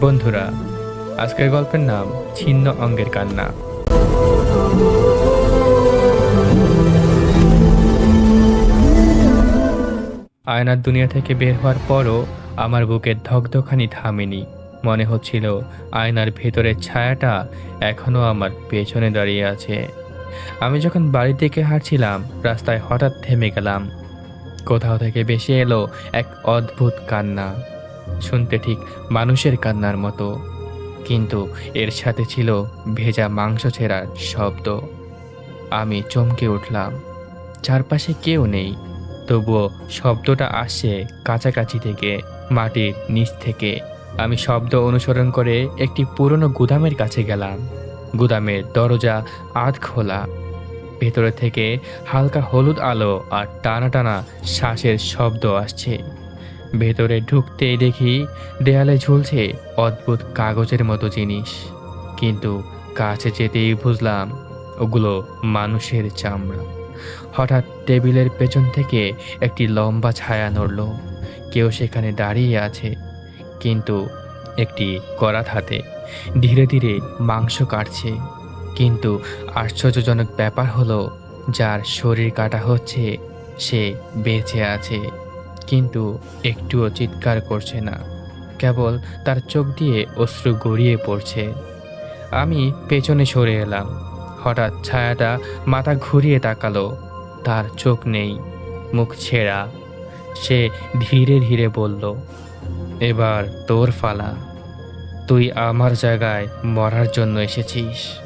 বন্ধুরা, আজকের গল্পের নাম ছিন্ন অঙ্গের কান্না। আয়নার দুনিয়া থেকে বের হওয়ার পরও আমার বুকের ধকধকানি থামেনি। মনে হচ্ছিল আয়নার ভেতরের ছায়াটা এখনও আমার পেছনে দাঁড়িয়ে আছে। আমি যখন বাড়ির দিকে হাঁটছিলাম, রাস্তায় হঠাৎ থেমে গেলাম। কোথাও থেকে বেশি এলো এক অদ্ভুত কান্না। শুনতে ঠিক মানুষের কান্নার মতো। কিন্তু এর সাথে ছিল ভেজা মাংস ছেঁড়ার শব্দ। আমি চমকে উঠলাম। চারপাশে কেউ নেই। তবুও শব্দটা আসছে কাছাকাছি থেকে, মাটির নিচ থেকে। আমি শব্দ অনুসরণ করে একটি পুরনো গুদামের কাছে গেলাম। গুদামের দরজা আধ খোলা। ভেতরে থেকে হালকা হলুদ আলো আর টানা টানা শ্বাসের শব্দ আসছে। ভেতরে ঢুকতেই দেখি দেয়ালে ঝুলছে অদ্ভুত কাগজের মতো জিনিস। কিন্তু কাছে যেতেই বুঝলাম ওগুলো মানুষের চামড়া। হঠাৎ টেবিলের পেছন থেকে একটি লম্বা ছায়া নড়ল। কেউ সেখানে দাঁড়িয়ে আছে। কিন্তু একটি করাত হাতে ধীরে ধীরে মাংস কাটছে। কিন্তু আশ্চর্যজনক ব্যাপার হলো, যার শরীর কাটা হচ্ছে, সে বেঁচে আছে। কিন্তু একটুও চিৎকার করছে না। কেবল তার চোখ দিয়ে অশ্রু গড়িয়ে পড়ছে। আমি পেছনে সরে এলাম। হঠাৎ ছায়াটা মাথা ঘুরিয়ে তাকালো। তার চোখ নেই, মুখ ছেঁড়া। সে ধীরে ধীরে বলল, এবার তোর ফালা। তুই আমার জায়গায় মরার জন্য এসেছিস।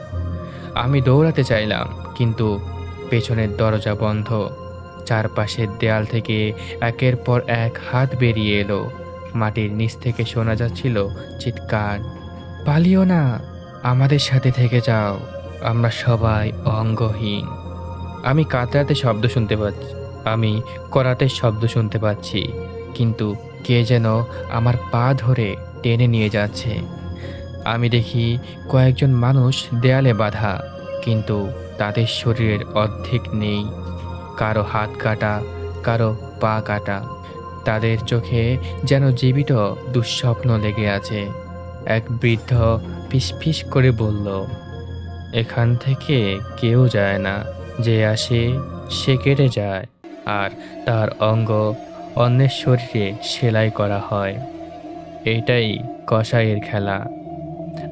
আমি দৌড়াতে চাইলাম, কিন্তু পেছনের দরজা বন্ধ। চারপাশের দেয়াল থেকে একের পর এক হাত বেরিয়ে এলো। মাটির নিচ থেকে শোনা যাচ্ছিল চিৎকার। পালিও না, আমাদের সাথে থেকে যাও, আমরা সবাই অঙ্গহীন। আমি কাতরাতে শব্দ শুনতে পাচ্ছি, আমি করাতে শব্দ শুনতে পাচ্ছি, কিন্তু কে যেন আমার পা ধরে টেনে নিয়ে যাচ্ছে। আমি দেখি কয়েকজন মানুষ দেয়ালে বাঁধা, কিন্তু তাদের শরীরের অর্ধেক নেই। কারও হাত কাটা, কারও পা কাটা। তাদের চোখে যেন জীবিত দুঃস্বপ্ন লেগে আছে। এক বৃদ্ধ ফিসফিস করে বলল, এখান থেকে কেউ যায় না। যে আসে, সে কেটে যায়। আর তার অঙ্গ অন্যের শরীরে সেলাই করা হয়। এইটাই কষাইয়ের খেলা।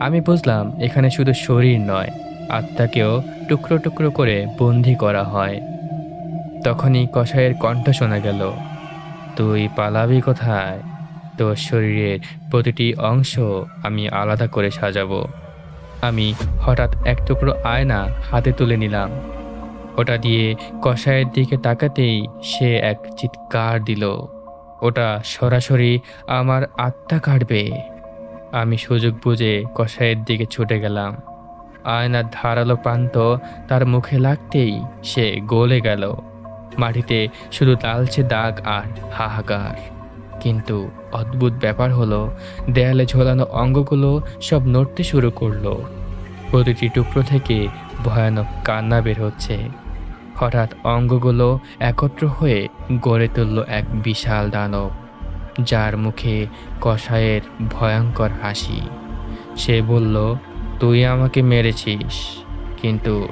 আমি বুঝলাম, এখানে শুধু শরীর নয়, আত্মাকেও টুকরো টুকরো করে বন্দি করা হয়। তখনই কষাইয়ের কণ্ঠ শোনা গেল। তুই পালাবি কোথায়? তোর শরীরের প্রতিটি অংশ আমি আলাদা করে সাজাবো। আমি হঠাৎ এক টুকরো আয়না হাতে তুলে নিলাম। ওটা দিয়ে কষায়ের দিকে তাকাতেই সে এক চিৎকার দিল। ওটা সরাসরি আমার আত্মা কাটবে। আমি সুযোগ বুঝে কষায়ের দিকে ছুটে গেলাম। আয়নার ধারালো প্রান্ত তার মুখে লাগতেই সে গলে গেল। মাটিতে শুধু লালচে দাগ আর হাহাকার। কিন্তু অদ্ভুত ব্যাপার হলো, দেয়ালে ঝোলানো অঙ্গগুলো সব নড়তে শুরু করল। প্রতিটি টুকরো থেকে ভয়ানক কান্না বের হচ্ছে। হঠাৎ অঙ্গগুলো একত্র হয়ে গড়ে তুলল এক বিশাল দানব, যার মুখে কষায়ের ভয়ঙ্কর হাসি। সে বলল, তুই আমাকে মেরেছিস, কিন্তু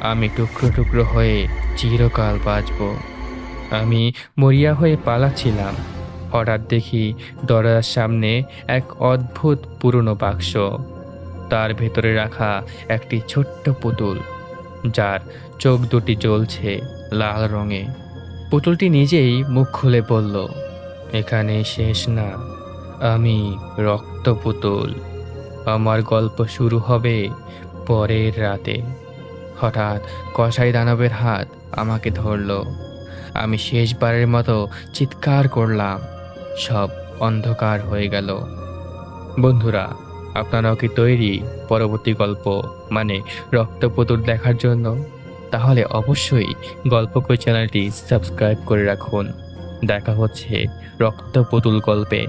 আমি টুকরো টুকরো হয়ে চিরকাল বাঁচব। আমি মরিয়া হয়ে পালাচ্ছিলাম। হঠাৎ দেখি দরজার সামনে এক অদ্ভুত পুরনো বাক্স। তার ভেতরে রাখা একটি ছোট্ট পুতুল, যার চোখ দুটি জ্বলছে লাল রঙে। পুতুলটি নিজেই মুখ খুলে বলল, এখানে শেষ না, আমি রক্ত পুতুল। আমার গল্প শুরু হবে পরের রাতে। হঠাৎ কষাই দানবের হাত আমাকে ধরল। আমি শেষবারের মতো চিৎকার করলাম। সব অন্ধকার হয়ে গেল। বন্ধুরা, আপনারাও কি তৈরি পরবর্তী গল্প মানে রক্তপুতুর দেখার জন্য? তাহলে অবশ্যই গল্পকই চ্যানেলটি সাবস্ক্রাইব করে রাখুন। দেখা হচ্ছে রক্তপুতুল গল্পে।